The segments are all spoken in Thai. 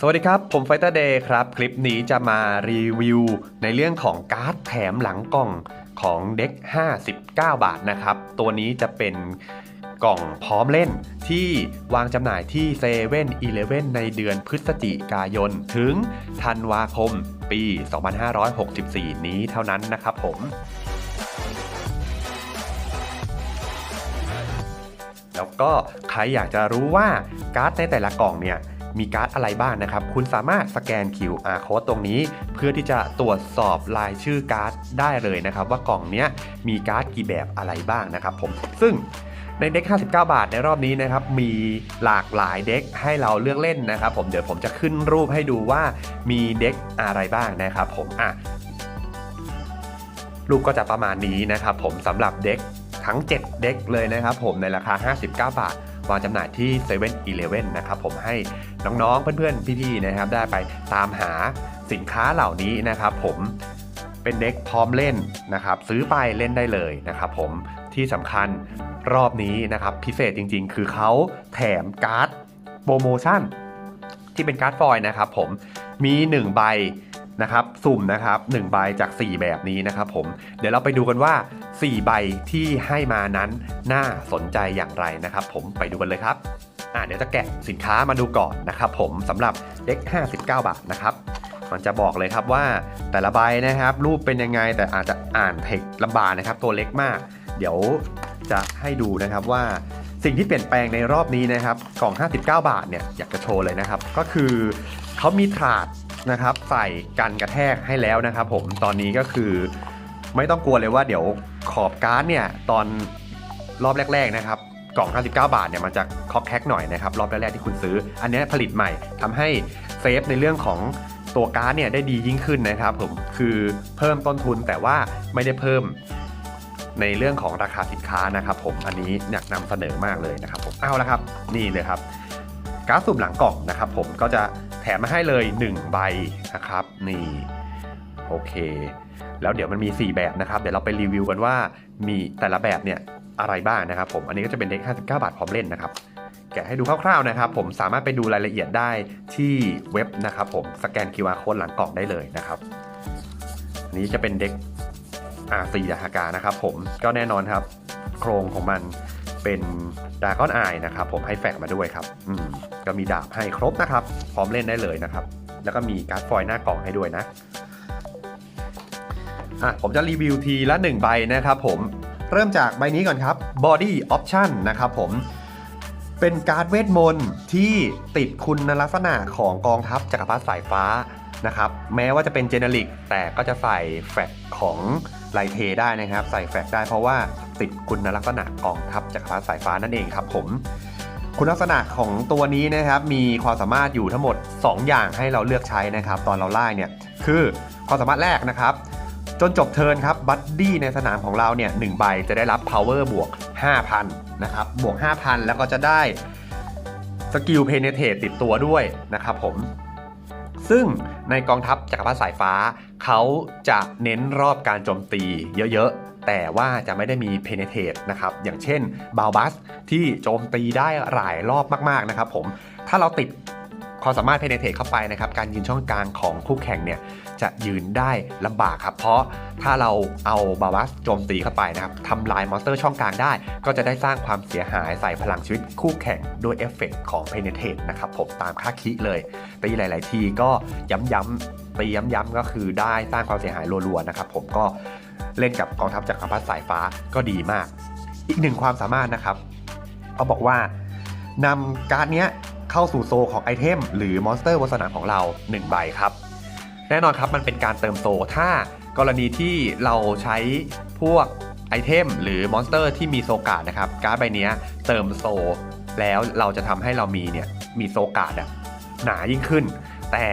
สวัสดีครับ ผมไฟเตอร์เดย์ครับ คลิปนี้จะมารีวิว ในเรื่องของการ์ดแถมหลังกล่องของเด็ก 59 บาทนะครับ ตัวนี้จะเป็นกล่องพร้อมเล่นที่วางจำหน่ายที่เซเว่นอีเลในเดือนพฤศจิกายน ถึงธันวาคมปี 2564 นี้เท่านั้นนะครับผมแล้วก็ใครอยากจะรู้ว่าการ์ดในแต่ละกล่องเนี่ย มีการ์ดอะไรบ้างนะครับ คุณสามารถสแกน QR code ตรงนี้ เพื่อที่จะตรวจสอบรายชื่อการ์ดได้เลยนะครับ ว่ากล่องนี้มีการ์ดกี่แบบอะไรบ้างนะครับผมซึ่งในเด็ก 59 บาทในรอบนี้นะครับ มีหลากหลายเด็กให้เราเลือกเล่นนะครับ ผมเดี๋ยวผมจะขึ้นรูปให้ดูว่ามีเด็กอะไรบ้างนะครับ ผมอะรูปก็จะประมาณนี้นะครับ ผมสำหรับเด็กทั้ง 7 เด็กเลยนะครับ ผมในราคา 59 บาท วางจำหน่ายที่7 e เ e ่ e อนะครับผมให้น้องๆ เพื่อนๆ พี่ๆ นะครับได้ไปตามหาสินค้าเหล่านี้นะครับผมเป็นเด็กพร้อมเล่นนะครับซื้อไปเล่นได้เลยนะครับผมที่สำคัญรอบนี้นะครับพิเศษจริงๆ คือเขาแถมการ์ดโปรโมชั่นที่เป็นการ์ดฟอยล์นะครับผมมี 1 ใบนะครับสุ่มนะครับ1ใบจาก 4 แบบนี้นะครับผมเดี๋ยวเราไปดูกันว่า 4 ใบที่ให้มานั้นน่าสนใจอย่างไรนะครับ ผมไปดูกันเลยครับอ่าเดี๋ยวจะแกะสินค้ามาดูก่อนนะครับผมสำหรับเด็ก59 บาทนะครับมันจะบอกเลยครับว่าแต่ละใบนะครับ รูปเป็นยังไงแต่อาจจะอ่านเทคลำบากนะครับ ตัวเล็กมาก เดี๋ยวจะให้ดูนะครับว่าสิ่งที่เปลี่ยนแปลงในรอบนี้นะครับกล่อง 59 บาทเนี่ยอยากจะโชว์เลยนะครับ ก็คือเขามีถาดนะครับใส่กันกระแทกให้แล้วนะครับ ผมตอนนี้ก็คือ ไม่ต้องกลัวเลยว่าเดี๋ยวขอบการ์ดเนี่ยตอนรอบแรก ๆนะครับกล่อง59 บาทเนี่ยมันจะคอกแคกหน่อยนะครับรอบแรกๆที่คุณซื้อ อันนี้ผลิตใหม่ทำให้เซฟในเรื่องของตัวการ์ดเนี่ยได้ดียิ่งขึ้นนะครับผมคือเพิ่มต้นทุนแต่ว่าไม่ได้เพิ่มในเรื่องของราคาสินค้านะครับผมอันนี้อยากนำเสนอมากเลยนะครับผมเอาละครับนี่เลยครับการ์ดสุ่มหลังกล่องนะครับผมก็จะแถมมาให้เลย 1 ใบนะครับนี่โอเค แล้วเดี๋ยวมันมี 4 แบบนะครับเดี๋ยวเราไปรีวิวกันว่ามีแต่ละแบบเนี่ยอะไรบ้างนะครับผมอันนี้ก็จะเป็นเด็ก59 บาทพร้อมเล่นนะครับแกะให้ดูคร่าวๆนะครับ ผมสามารถไปดูรายละเอียดได้ที่เว็บนะครับผมสแกน QR code หลังกล่องได้เลยนะครับอันนี้จะเป็นเด็ก R4 ดาฮากานะครับผมก็แน่นอนครับ โครงของมันเป็นดาก้อนอายนะครับผมให้แฝกมาด้วยครับอืมก็มีดาบให้ครบนะครับ พร้อมเล่นได้เลยนะครับ แล้วก็มีการ์ดฟอยล์หน้ากล่องให้ด้วยนะ อะผมจะรีวิวทีละ 1 ใบนะครับผมเริ่มจากใบนี้ก่อนครับ Body Option นะครับผมเป็นการ์ดเวทมนต์ที่ติดคุณลักษณะของกองทัพจักรพรรดิสายฟ้านะครับแม้ว่าจะเป็นเจเนริกแต่ก็จะใส่แฟกของไลเทได้นะครับ ใส่แฟกได้เพราะว่าติดคุณลักษณะกองทัพจักรพรรดิสายฟ้านั่นเองครับผมคุณลักษณะของตัวนี้นะครับมีความสามารถอยู่ทั้งหมด 2 อย่างให้เราเลือกใช้นะครับ ตอนเราไล่เนี่ยคือความสามารถแรกนะครับ จนจบเทิร์นครับบัดดี้ในสนามของเราเนี่ยหใบจะได้รับ power บวก 5,000 นะครับ บวก 5,000 แล้วก็จะได้สกิลเพเนเทตติดตัวด้วยนะครับผม ซึ่งในกองทัพจักรพรรดิสายฟ้า เขาจะเน้นรอบการโจมตีเยอะๆ แต่ว่าจะไม่ได้มีเพเนเทตนะครับ อย่างเช่นบาลบัสที่โจมตีได้หลายรอบมากๆนะครับผม ถ้าเราติดความสามารถเพเนเทตเข้าไปนะครับ การยืนช่องกลางของคู่แข่งเนี่ย จะยืนได้ลำบากครับ เพราะถ้าเราเอาบาบัสโจมตีเข้าไปนะครับทำลายมอนสเตอร์ช่องกลางได้ ก็จะได้สร้างความเสียหายใส่พลังชีวิตคู่แข่งด้วยเอฟเฟกของเพเนเทตนะครับผมตามค่าคิเลยตีหลาย ๆ ทีก็ย้ำๆตีย้ำๆก็คือได้สร้างความเสียหายรัว ๆ นะครับผมก็เล่นกับกองทัพจักรพรรดิสายฟ้าก็ดีมาก อีกหนึ่งความสามารถนะครับเขาบอกว่านำการ์ดเนี้ยเข้าสู่โซของไอเทม หรือมอนสเตอร์บนสนามของเรา 1 ใบครับ แน่นอนครับมันเป็นการเติมโซถ้ากรณีที่เราใช้พวกไอเทมหรือมอนสเตอร์ที่มีโซกาดนะครับ การ์ดใบนี้เติมโซ แล้วเราจะทำให้เรามีเนี่ยมีโซกาดอะหนายิ่งขึ้น แต่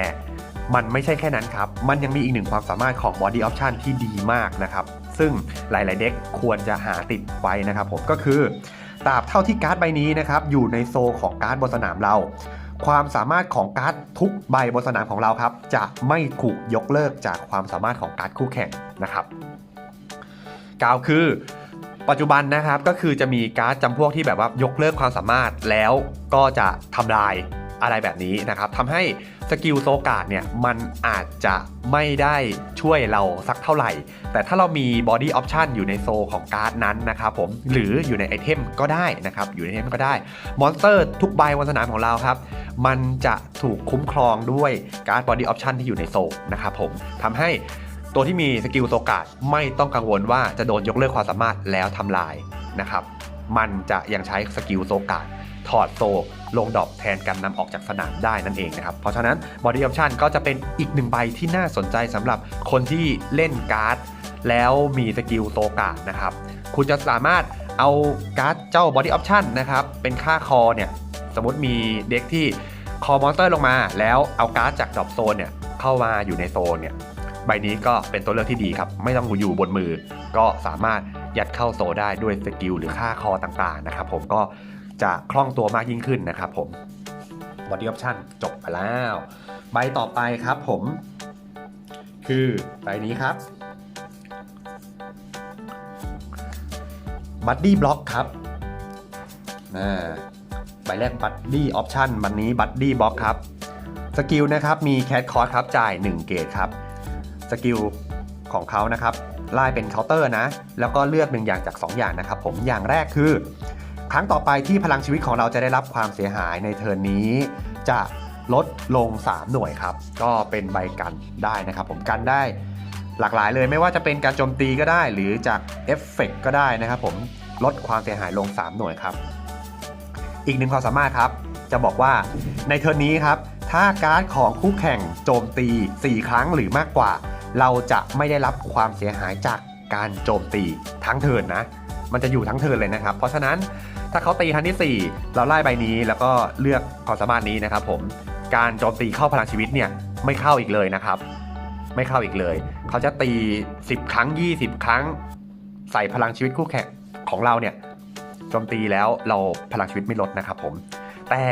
มันไม่ใช่แค่นั้นครับ มันยังมีอีกหนึ่งความสามารถของ Body Option ที่ดีมากนะครับ ซึ่งหลาย ๆ เด็กควรจะหาติดไว้นะครับผมก็คือตราบเท่าที่การ์ดใบนี้นะครับอยู่ในโซของการ์ดบนสนามเรา ความสามารถของการ์ดทุกใบบนสนามของเราครับ จะไม่ถูกยกเลิกจากความสามารถของการ์ดคู่แข่งนะครับกล่าวคือปัจจุบันนะครับก็คือจะมีการ์ดจำพวกที่แบบว่ายกเลิกความสามารถแล้วก็จะทำลายอะไรแบบนี้นะครับทำให้สกิลโซกาดเนี่ยมันอาจจะไม่ได้ช่วยเราสักเท่าไหร่ แต่ถ้าเรามีบอดี้ออปชันอยู่ในโซของการ์ดนั้นนะครับผมหรืออยู่ในไอเทมก็ได้นะครับอยู่ในไอเทมก็ได้มอนสเตอร์ทุกใบบนสนามของเราครับ มันจะถูกคุ้มครองด้วยการ์ดบอดี้ออปชันที่อยู่ในโซนะครับผมทำให้ตัวที่มีสกิลโซกาดไม่ต้องกังวลว่าจะโดนยกเลิกความสามารถแล้วทำลายนะครับ มันจะยังใช้สกิลโซกาดถอดโซลงดอกแทนการนำออกจากสนามได้นั่นเองนะครับ เพราะฉะนั้น Body Option ก็จะเป็นอีกหนึ่งใบที่น่าสนใจสำหรับคนที่เล่นการ์ด แล้วมีสกิลโซกาดนะครับ คุณจะสามารถเอาการ์ดเจ้า Body Option นะครับ เป็นค่าคอเนี่ย สมมติมีเด็กที่คอมอนสเตอร์ลงมา แล้วเอาการ์ดจากดรอปโซนเนี่ยเข้ามาอยู่ในโซนเนี่ยใบนี้ก็เป็นตัวเลือกที่ดีครับ ไม่ต้องอยู่บนมือ ก็สามารถยัดเข้าโซได้ด้วยสกิลหรือค่าคอต่างๆนะครับผมก็จะคล่องตัวมากยิ่งขึ้นนะครับผม Body Option จบไปแล้ว ใบต่อไปครับผม คือใบนี้ครับ Buddy Block ครับอ่า ใบแรก Buddy Option วันนี้ Buddy Block ครับสกิลนะครับมีแค t คอร์สครับจ่าย 1 เกตครับสกิลของเขานะครับไล่เป็นเคาน์เตอร์นะ แล้วก็เลือกหนึ่งอย่างจาก 2 อย่างนะครับ ผมอย่างแรกคือ ครั้งต่อไปที่พลังชีวิตของเราจะได้รับความเสียหายในเทิร์นนี้ จะลดลง 3 หน่วยครับ ก็เป็นใบกันได้นะครับ ผมกันได้หลากหลายเลยไม่ว่าจะเป็นการโจมตีก็ได้ หรือจากเอฟเฟกก็ได้นะครับ ผมลดความเสียหายลง 3 หน่วยครับ อีกหนึ่งความสามารถครับ จะบอกว่าในเทิร์นนี้ครับ ถ้าการ์ดของคู่แข่งโจมตี 4 ครั้งหรือมากกว่า เราจะไม่ได้รับความเสียหายจากการโจมตีทั้งเทิร์นนะ มันจะอยู่ทั้งเทิร์นเลยนะครับ เพราะฉะนั้นถ้าเขาตีครั้งที่ 4 เราไล่ใบนี้แล้วก็เลือกความสามารถนี้นะครับ ผมการโจมตีเข้าพลังชีวิตเนี่ยไม่เข้าอีกเลยนะครับ ไม่เข้าอีกเลย เขาจะตี 10 ครั้ง 20 ครั้ง ใส่พลังชีวิตคู่แข่งของเราเนี่ย จมตีแล้วเราพลังชีวิตไม่ลดนะครับผม แต่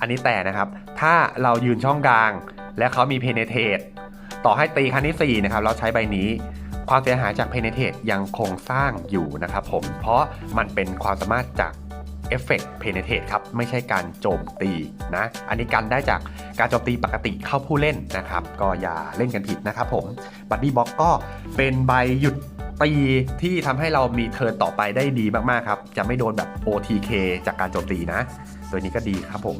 อันนี้แต่นะครับ ถ้าเรายืนช่องกลาง และเขามีเพเนเทตต่อให้ตีครั้งที่4นะครับเราใช้ใบนี้ความเสียหายจากเพเนเทตยังคงสร้างอยู่นะครับผม เพราะมันเป็นความสามารถจากเอฟเฟกต์เพเนเทตครับ ไม่ใช่การโจมตีนะ อันนี้กันได้จากการโจมตีปกติเข้าผู้เล่นนะครับ ก็อย่าเล่นกันผิดนะครับผมบัดดี้บ็อกก็เป็นใบหยุด ตีที่ทำให้เรามีเทิร์นต่อไปได้ดีมากๆครับ จะไม่โดนแบบ OTK จากการโจมตีนะ ตัวนี้ก็ดีครับผม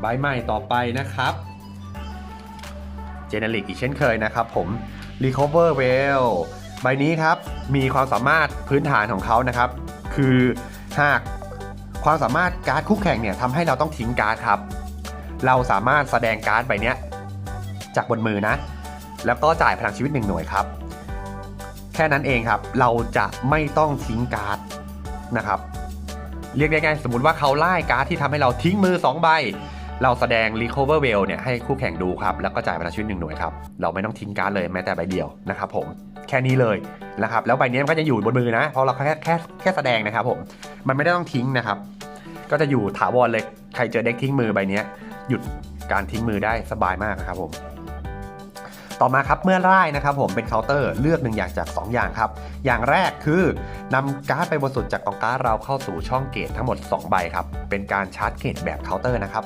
ใบใหม่ต่อไปนะครับเจเนริกอีกเช่นเคยนะครับผม Recover Well ใบนี้ครับ มีความสามารถพื้นฐานของเขานะครับ คือหากความสามารถการ์ดคู่แข่งเนี่ยทำให้เราต้องทิ้งการ์ดครับ เราสามารถแสดงการ์ดใบเนี้ยจากบนมือนะ แล้วก็จ่ายพลังชีวิตหนึ่งหน่วยครับ ค่นั้นเองครับ เราจะไม่ต้องทิ้งการ์ดนะครับ เรียกง่ายๆสมมติว่าเขาไล่การ์ดที่ทำให้เราทิ้งมือ 2 ใบ เราแสดง Recover Well เนี่ยให้คู่แข่งดูครับ แล้วก็จ่ายพลังชีวิตหนึ่งหน่วยครับ เราไม่ต้องทิ้งการ์ดเลยแม้แต่ใบเดียวนะครับผม แค่นี้เลยนะครับ แล้วใบนี้มันก็จะอยู่บนมือนะ เพราะเราแค่แค่แค่แสดงนะครับผม มันไม่ได้ต้องทิ้งนะครับ ก็จะอยู่ถาวรเลย ใครเจอเด็กทิ้งมือใบเนี้ยหยุดการทิ้งมือได้สบายมากนะครับผม ต่อมาครับเมื่อไล่นะครับผมเป็นเคาน์เตอร์เลือกหนึ่งอย่างจาก 2 อย่างครับ อย่างแรกคือนำการ์ดไปบนสุดจากกองการ์ดเราเข้าสู่ช่องเกตทั้งหมด 2 ใบครับ เป็นการชาร์จเกตแบบเคาน์เตอร์นะครับ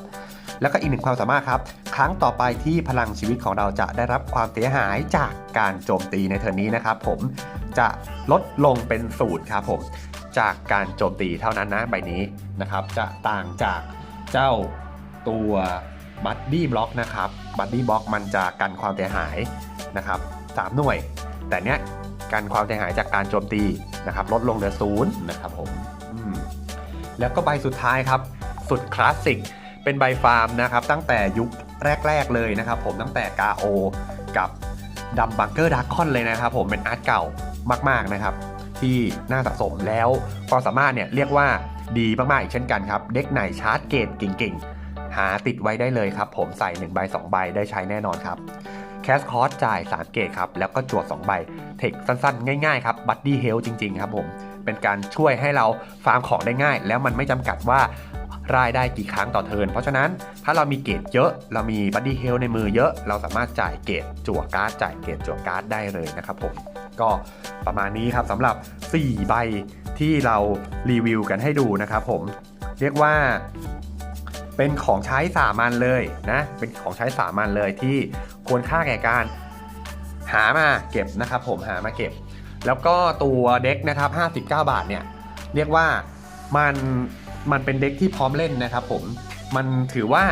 แล้วก็อีกหนึ่งความสามารถครับ ครั้งต่อไปที่พลังชีวิตของเราจะได้รับความเสียหายจากการโจมตีในเทอร์นนี้นะครับผมจะลดลงเป็นศูนย์ครับผมจากการโจมตีเท่านั้นนะใบนี้นะครับ จะต่างจากเจ้าตัว บัดดี้บล็อกนะครับบัดดี้บล็อกมันจะกันความเสียหายนะครับสามหน่วย แต่เนี้ยกันความเสียหายจากการโจมตีนะครับลดลงเหลือศูนย์นะครับผมมแล้วก็ใบสุดท้ายครับ สุดคลาสสิกเป็นใบฟาร์มนะครับตั้งแต่ยุคแรก ๆ เลยนะครับ ผมตั้งแต่กาโอกับดัมบังเกอร์ดาร์คอนเลยนะครับ ผมเป็นอาร์ตเก่ามากๆนะครับ ที่น่าสะสมแล้วความสามารถเนี่ยเรียกว่าดีมากๆอีกเช่นกันครับ เด็กไหนชาร์จเกตเก่งๆ หาติดไว้ได้เลยครับ ผมใส่1ใบ2ใบได้ใช้แน่นอนครับแคสคอร์สจ่าย 3 เกตครับ แล้วก็จวด2ใบ เทคสั้นๆ ง่ายๆ ครับบัตตี้เฮลจริง ๆ ครับผม เป็นการช่วยให้เราฟาร์มของได้ง่าย แล้วมันไม่จำกัดว่ารายได้กี่ครั้งต่อเทิร์นเพราะฉะนั้นถ้าเรามีเกรดเยอะ เรามีบัดดี้เฮลในมือเยอะ เราสามารถจ่ายเกรดจั่วการ์ดจ่ายเกรดจั่วการ์ดได้เลยนะครับผม ก็ประมาณนี้ครับสำหรับ 4 ใบที่เรารีวิวกันให้ดูนะครับผม เรียกว่า เป็นของใช้สามัญเลยนะ เป็นของใช้สามัญเลยที่ควรค่าแก่การหามาเก็บนะครับผมหามาเก็บ แล้วก็ตัวเด็กนะครับ 59 บาทเนี่ยเรียกว่ามันมันเป็นเด็กที่พร้อมเล่นนะครับผมมันถือว่า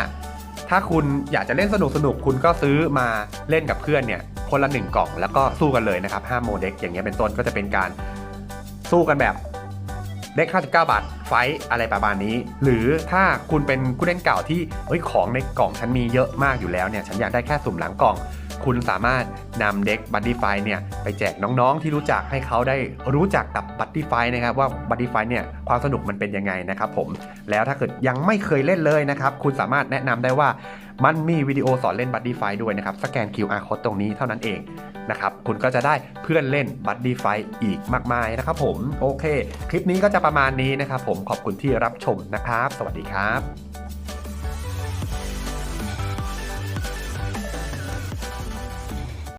ถ้าคุณอยากจะเล่นสนุกสนุกคุณก็ซื้อมาเล่นกับเพื่อนเนี่ยคนละหนึ่งกล่องแล้วก็สู้กันเลยนะครับ5โมเด็กอย่างเงี้ยเป็นต้นก็จะเป็นการสู้กันแบบ เด็ก59 บาท ไฟอะไรประมาณนี้ หรือถ้าคุณเป็นผู้เล่นเก่าที่เฮ้ยของในกล่องฉันมีเยอะมากอยู่แล้วเนี่ยฉันอยากได้แค่สุ่มหลังกล่อง คุณสามารถนำเด็กบัตตี้ไฟเนี่ยไปแจกน้องๆ ที่รู้จักให้เขาได้รู้จักกับบัตตี้ไฟนะครับว่าบัตตี้ไฟเนี่ยความสนุกมันเป็นยังไงนะครับผมแล้วถ้าเกิดยังไม่เคยเล่นเลยนะครับคุณสามารถแนะนำได้ว่า มันมีวิดีโอสอนเล่นบัตตี้ไฟด้วยนะครับ สแกน QR code ตรงนี้เท่านั้นเองนะครับ คุณก็จะได้เพื่อนเล่นบัตตี้ไฟอีกมากมายนะครับผม โอเค คลิปนี้ก็จะประมาณนี้นะครับผม ขอบคุณที่รับชมนะครับ สวัสดีครับ